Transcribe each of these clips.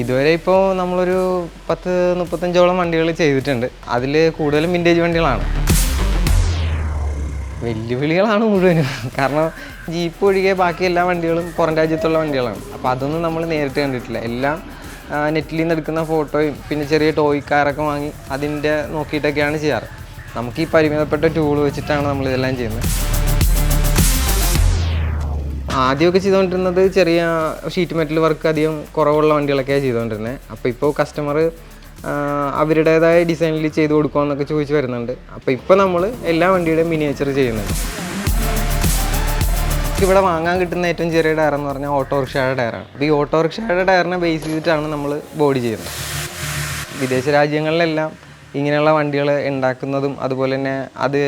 ഇതുവരെ ഇപ്പോൾ നമ്മളൊരു പത്ത് മുപ്പത്തഞ്ചോളം വണ്ടികൾ ചെയ്തിട്ടുണ്ട്. അതിൽ കൂടുതലും വിന്റേജ് വണ്ടികളാണ്. വെല്ലുവിളികളാണ് മുഴുവനും. കാരണം ജീപ്പ് ഒഴികെ ബാക്കി എല്ലാ വണ്ടികളും പുറം രാജ്യത്തുള്ള വണ്ടികളാണ്. അപ്പോൾ അതൊന്നും നമ്മൾ നേരിട്ട് കണ്ടിട്ടില്ല. എല്ലാം നെറ്റിൽ നിന്ന് എടുക്കുന്ന ഫോട്ടോയും പിന്നെ ചെറിയ ടോയ് കാറൊക്കെ വാങ്ങി അതിന്റെ നോക്കിയിട്ടൊക്കെയാണ് ചെയ്യാറ്. നമുക്ക് ഈ പരിമിതപ്പെട്ട ടൂൾ വെച്ചിട്ടാണ് നമ്മൾ ഇതെല്ലാം ചെയ്യുന്നത്. ആദ്യമൊക്കെ ചെയ്തുകൊണ്ടിരുന്നത് ചെറിയ ഷീറ്റ് മെറ്റൽ വർക്ക് അധികം കുറവുള്ള വണ്ടികളൊക്കെയാണ് ചെയ്തുകൊണ്ടിരുന്നത് അപ്പോൾ ഇപ്പോൾ കസ്റ്റമർ അവരുടേതായ ഡിസൈനിൽ ചെയ്ത് കൊടുക്കുമെന്നൊക്കെ ചോദിച്ച് വരുന്നുണ്ട്. അപ്പോൾ ഇപ്പോൾ നമ്മൾ എല്ലാ വണ്ടിയുടെയും മിനിയേച്ചർ ചെയ്യുന്നുണ്ട്. ഇവിടെ വാങ്ങാൻ കിട്ടുന്ന ഏറ്റവും ചെറിയ ടയർ എന്ന് പറഞ്ഞാൽ ഓട്ടോറിക്ഷയുടെ ടയറാണ് അപ്പോൾ ഈ ഓട്ടോറിക്ഷയുടെ ടയറിനെ ബേസ് ചെയ്തിട്ടാണ് നമ്മൾ ബോഡി ചെയ്യുന്നത്. വിദേശ രാജ്യങ്ങളിലെല്ലാം ഇങ്ങനെയുള്ള വണ്ടികൾ ഉണ്ടാക്കുന്നതും അതുപോലെ തന്നെ അത്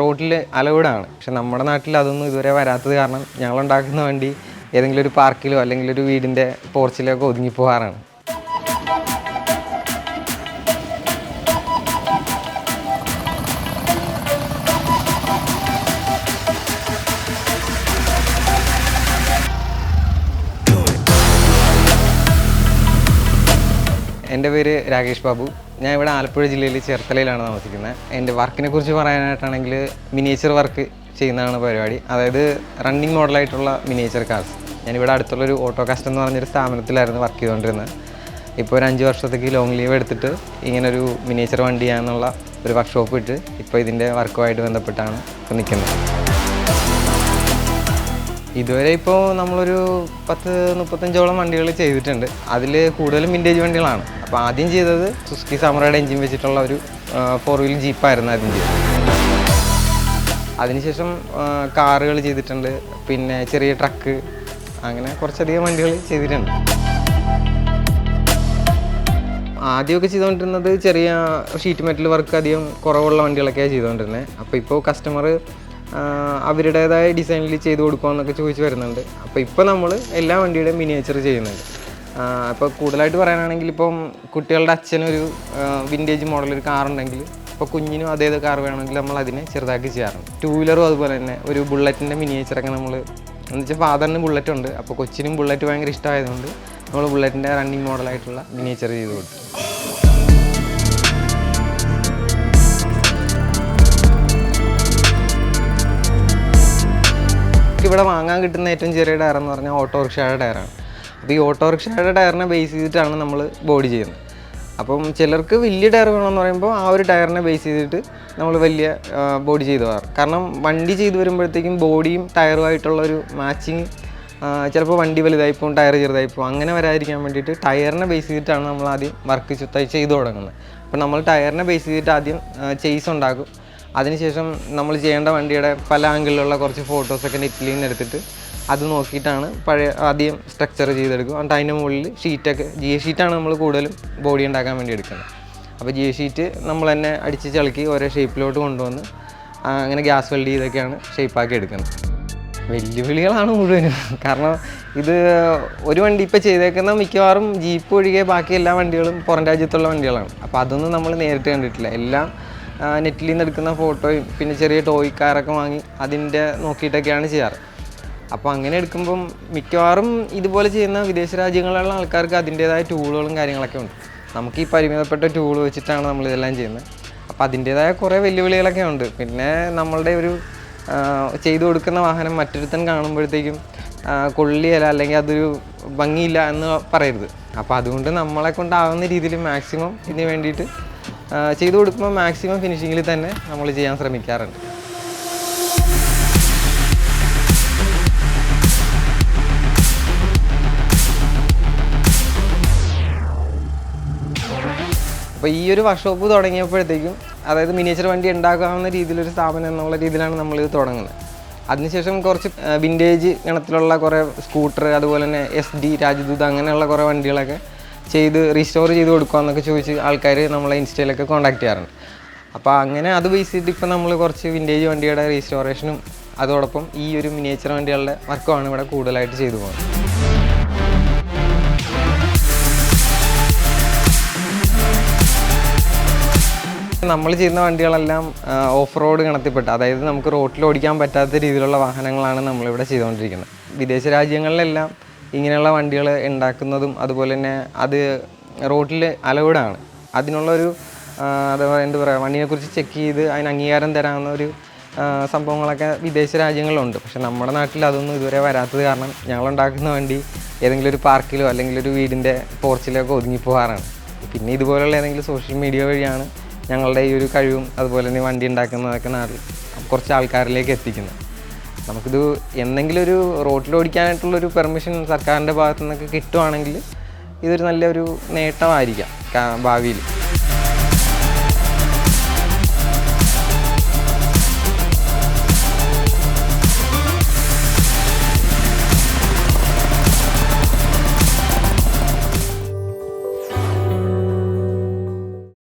റോഡിൽ അലൗഡാണ് പക്ഷെ നമ്മുടെ നാട്ടിൽ അതൊന്നും ഇതുവരെ വരാത്തത് കാരണം ഞങ്ങൾ ഉണ്ടാക്കുന്ന വണ്ടി ഏതെങ്കിലും ഒരു പാർക്കിലോ അല്ലെങ്കിൽ ഒരു വീടിന്റെ പോർച്ചിലോ ഒക്കെ ഒതുങ്ങി പോകാറാണ്. എന്റെ പേര് രാകേഷ് ബാബു. ഞാൻ ഇവിടെ ആലപ്പുഴ ജില്ലയിൽ ചേർത്തലയിലാണ് താമസിക്കുന്നത്. എന്റെ വർക്കിനെ കുറിച്ച് പറയാനായിട്ടാണെങ്കിൽ മിനിയേച്ചർ വർക്ക് ചെയ്യുന്നതാണ് പരിപാടി. അതായത് റണ്ണിങ് മോഡലായിട്ടുള്ള മിനിയേച്ചർ കാർസ് ഞാനിവിടെ അടുത്തുള്ളൊരു ഓട്ടോ കാസ്റ്റ് എന്ന് പറഞ്ഞൊരു സ്ഥാപനത്തിലായിരുന്നു വർക്ക് ചെയ്തുകൊണ്ടിരുന്നത്. ഇപ്പോൾ ഒരു അഞ്ച് വർഷത്തേക്ക് ലോങ് ലീവ് എടുത്തിട്ട് ഇങ്ങനൊരു മിനിയേച്ചർ വണ്ടി ചെയ്യാനുള്ള ഒരു വർക്ക്ഷോപ്പ് ഇട്ട് ഇപ്പോൾ ഇതിന്റെ വർക്കുമായിട്ട് ബന്ധപ്പെട്ടാണ് ഇപ്പോൾ നിൽക്കുന്നത്. ഇതുവരെ ഇപ്പോൾ നമ്മളൊരു പത്ത് മുപ്പത്തഞ്ചോളം വണ്ടികൾ ചെയ്തിട്ടുണ്ട്. അതിൽ കൂടുതലും വിന്റേജ് വണ്ടികളാണ്. അപ്പോൾ ആദ്യം ചെയ്തത് സുസ്കി സമറയുടെ എഞ്ചിൻ വെച്ചിട്ടുള്ള ഒരു ഫോർ വീൽ ജീപ്പായിരുന്നു ആദ്യം ചെയ്തത്. അതിനുശേഷം കാറുകൾ ചെയ്തിട്ടുണ്ട്. പിന്നെ ചെറിയ ട്രക്ക് അങ്ങനെ കുറച്ചധികം വണ്ടികൾ ചെയ്തിട്ടുണ്ട്. ആദ്യമൊക്കെ ചെയ്തുകൊണ്ടിരുന്നത് ചെറിയ ഷീറ്റ് മെറ്റൽ വർക്ക് അധികം കുറവുള്ള വണ്ടികളൊക്കെയാണ് ചെയ്തുകൊണ്ടിരുന്നത് അപ്പോൾ ഇപ്പോൾ കസ്റ്റമർ അവരുടേതായ ഡിസൈനിൽ ചെയ്ത് കൊടുക്കുമെന്നൊക്കെ ചോദിച്ച് വരുന്നുണ്ട്. അപ്പോൾ ഇപ്പോൾ നമ്മൾ എല്ലാ വണ്ടിയുടെയും മിനിയേച്ചർ ചെയ്യുന്നുണ്ട്. അപ്പോൾ കൂടുതലായിട്ട് പറയാനാണെങ്കിൽ ഇപ്പം കുട്ടികളുടെ അച്ഛനൊരു വിന്റേജ് മോഡൽ ഒരു കാർ ഉണ്ടെങ്കിൽ ഇപ്പോൾ കുഞ്ഞിനും അതേത് കാർ വേണമെങ്കിൽ നമ്മൾ അതിനെ ചെറുതാക്കി ചെയ്യാറുണ്ട്. ടൂ വീലറും അതുപോലെ തന്നെ ഒരു ബുള്ളറ്റിന്റെ മിനിയേച്ചറൊക്കെ നമ്മൾ എന്ന് വെച്ചാൽ ഫാദറിന് ബുള്ളറ്റ് ഉണ്ട്. അപ്പോൾ കൊച്ചിനും ബുള്ളറ്റ് ഭയങ്കര ഇഷ്ടമായതുകൊണ്ട് നമ്മൾ ബുള്ളറ്റിന്റെ റണ്ണിങ് മോഡലായിട്ടുള്ള മിനിയേച്ചർ ചെയ്ത് കൊടുത്തു. ഇവിടെ വാങ്ങാൻ കിട്ടുന്ന ഏറ്റവും ചെറിയ ടയർ എന്ന് പറഞ്ഞാൽ ഓട്ടോറിക്ഷയുടെ ടയറാണ്. അപ്പോൾ ഈ ഓട്ടോറിക്ഷയുടെ ടയറിനെ ബേസ് ചെയ്തിട്ടാണ് നമ്മൾ ബോഡി ചെയ്യുന്നത്. അപ്പം ചിലർക്ക് വലിയ ടയർ വേണമെന്ന് പറയുമ്പോൾ ആ ഒരു ടയറിനെ ബേസ് ചെയ്തിട്ട് നമ്മൾ വലിയ ബോഡി ചെയ്തു പോകാറ് കാരണം വണ്ടി ചെയ്ത് വരുമ്പോഴത്തേക്കും ബോഡിയും ടയറുമായിട്ടുള്ള ഒരു മാച്ചിങ് ചിലപ്പോൾ വണ്ടി വലുതായി പോകും ടയർ ചെറുതായി പോകും. അങ്ങനെ വരാതിരിക്കാൻ വേണ്ടിയിട്ട് ടയറിനെ ബേസ് ചെയ്തിട്ടാണ് നമ്മൾ ആദ്യം വർക്ക് ചെയ്തു തുടങ്ങുന്നത്. അപ്പോൾ നമ്മൾ ടയറിനെ ബേസ് ചെയ്തിട്ട് ആദ്യം ചെയ്സ് ഉണ്ടാക്കും. അതിനുശേഷം നമ്മൾ ചെയ്യേണ്ട വണ്ടിയുടെ പല ആംഗിളിലുള്ള കുറച്ച് ഫോട്ടോസൊക്കെ നെറ്റിൽ നിന്ന് എടുത്തിട്ട് അത് നോക്കിയിട്ടാണ് പഴയ ആദ്യം സ്ട്രക്ചർ ചെയ്തെടുക്കും എന്നിട്ട് അതിന്റെ മുകളിൽ ഷീറ്റൊക്കെ ജി എ ഷീറ്റാണ് നമ്മൾ കൂടുതലും ബോഡി ഉണ്ടാക്കാൻ വേണ്ടി എടുക്കുന്നത്. അപ്പോൾ ജി എ ഷീറ്റ് നമ്മൾ തന്നെ അടിച്ച് ചളുക്കി ഓരോ ഷേപ്പിലോട്ട് കൊണ്ടുവന്ന് അങ്ങനെ ഗ്യാസ് വെൽഡ് ചെയ്തൊക്കെയാണ് ഷേപ്പാക്കി എടുക്കുന്നത്. വെല്ലുവിളികളാണ് മുഴുവനും. കാരണം ഇത് ഒരു വണ്ടി ഇപ്പോൾ ചെയ്തേക്കുന്ന മിക്കവാറും ജീപ്പ് ഒഴികെ ബാക്കി എല്ലാ വണ്ടികളും പുറം രാജ്യത്തുള്ള വണ്ടികളാണ്. അപ്പോൾ അതൊന്നും നമ്മൾ നേരിട്ട് കണ്ടിട്ടില്ല. എല്ലാം നെറ്റിൽ നിന്ന് എടുക്കുന്ന ഫോട്ടോയും പിന്നെ ചെറിയ ടോയ് കാറൊക്കെ വാങ്ങി അതിന്റെ നോക്കിയിട്ടൊക്കെയാണ് ചെയ്യാറ്. അപ്പോൾ അങ്ങനെ എടുക്കുമ്പം മിക്കവാറും ഇതുപോലെ ചെയ്യുന്ന വിദേശ രാജ്യങ്ങളിലുള്ള ആൾക്കാർക്ക് അതിന്റേതായ ടൂളുകളും കാര്യങ്ങളൊക്കെ ഉണ്ട്. നമുക്ക് ഈ പരിമിതപ്പെട്ട ടൂൾ വെച്ചിട്ടാണ് നമ്മൾ ഇതെല്ലാം ചെയ്യുന്നത്. അപ്പോൾ അതിന്റേതായ കുറേ വെല്ലുവിളികളൊക്കെ ഉണ്ട്. പിന്നെ നമ്മളുടെ ഒരു ചെയ്തു കൊടുക്കുന്ന വാഹനം മറ്റൊരുത്തൻ കാണുമ്പോഴത്തേക്കും കൊള്ളിയല്ല അല്ലെങ്കിൽ അതൊരു ഭംഗിയില്ല എന്ന് പറയരുത്. അപ്പോൾ അതുകൊണ്ട് നമ്മളെ കൊണ്ടാവുന്ന രീതിയിൽ മാക്സിമം ഇതിന് വേണ്ടിയിട്ട് ചെയ്തു കൊടുക്കുമ്പോൾ മാക്സിമം ഫിനിഷിങ്ങിൽ തന്നെ നമ്മൾ ചെയ്യാൻ ശ്രമിക്കാറുണ്ട്. അപ്പോൾ ഈ ഒരു വർക്ക്ഷോപ്പ് തുടങ്ങിയപ്പോഴത്തേക്കും അതായത് മിനിയേച്ചർ വണ്ടി ഉണ്ടാക്കാവുന്ന രീതിയിലൊരു സ്ഥാപനം എന്നുള്ള രീതിയിലാണ് നമ്മൾ ഇത് തുടങ്ങുന്നത്. അതിനുശേഷം കുറച്ച് വിന്റേജ് ഗണത്തിലുള്ള കുറേ സ്കൂട്ടർ അതുപോലെ തന്നെ എസ് ഡി രാജദൂത് അങ്ങനെയുള്ള കുറേ വണ്ടികളൊക്കെ ചെയ്ത് റീസ്റ്റോർ ചെയ്ത് കൊടുക്കാമെന്നൊക്കെ ചോദിച്ച് ആൾക്കാർ നമ്മളെ ഇൻസ്റ്റയിലൊക്കെ കോൺടാക്ട് ചെയ്യാറുണ്ട്. അപ്പോൾ അങ്ങനെ അത് ബേസ് ചെയ്തിട്ട് ഇപ്പോൾ നമ്മൾ കുറച്ച് വിന്റേജ് വണ്ടിയുടെ റീസ്റ്റോറേഷനും അതോടൊപ്പം ഈ ഒരു മിനിയേച്ചർ വണ്ടികളുടെ വർക്കുമാണ് ഇവിടെ കൂടുതലായിട്ട് ചെയ്തു പോകുന്നത്. നമ്മൾ ചെയ്യുന്ന വണ്ടികളെല്ലാം ഓഫ് റോഡ് ഗണത്തിൽപ്പെട്ട അതായത് നമുക്ക് റോട്ടിൽ ഓടിക്കാൻ പറ്റാത്ത രീതിയിലുള്ള വാഹനങ്ങളാണ് നമ്മളിവിടെ ചെയ്തുകൊണ്ടിരിക്കുന്നത്. വിദേശ രാജ്യങ്ങളിലെല്ലാം ഇങ്ങനെയുള്ള വണ്ടികൾ ഉണ്ടാക്കുന്നതും അതുപോലെ തന്നെ അത് റോഡിൽ അലൗഡാണ്. അതിനുള്ളൊരു അഥവാ എന്താ പറയുക വണ്ടിനെക്കുറിച്ച് ചെക്ക് ചെയ്ത് അതിന് അംഗീകാരം തരാവുന്ന ഒരു സംഭവങ്ങളൊക്കെ വിദേശ രാജ്യങ്ങളിലുണ്ട്. പക്ഷേ നമ്മുടെ നാട്ടിൽ അതൊന്നും ഇതുവരെ വരാത്തത് കാരണം ഞങ്ങളുണ്ടാക്കുന്ന വണ്ടി ഏതെങ്കിലും ഒരു പാർക്കിലോ അല്ലെങ്കിൽ ഒരു വീടിന്റെ പോർച്ചിലൊക്കെ ഒതുങ്ങി പോകാറാണ് പിന്നെ ഇതുപോലെയുള്ള ഏതെങ്കിലും സോഷ്യൽ മീഡിയ വഴിയാണ് ഞങ്ങളുടെ ഈ ഒരു കഴിവും അതുപോലെ തന്നെ വണ്ടി ഉണ്ടാക്കുന്നതൊക്കെ നാട്ടിൽ കുറച്ച് ആൾക്കാരിലേക്ക് എത്തിക്കുന്നത്. നമുക്കിത് എന്തെങ്കിലും ഒരു റോട്ടിൽ ഓടിക്കാനായിട്ടുള്ളൊരു പെർമിഷൻ സർക്കാരിന്റെ ഭാഗത്തു നിന്നൊക്കെ കിട്ടുവാണെങ്കിൽ ഇതൊരു നല്ലൊരു നേട്ടമായിരിക്കാം ഭാവിയിൽ.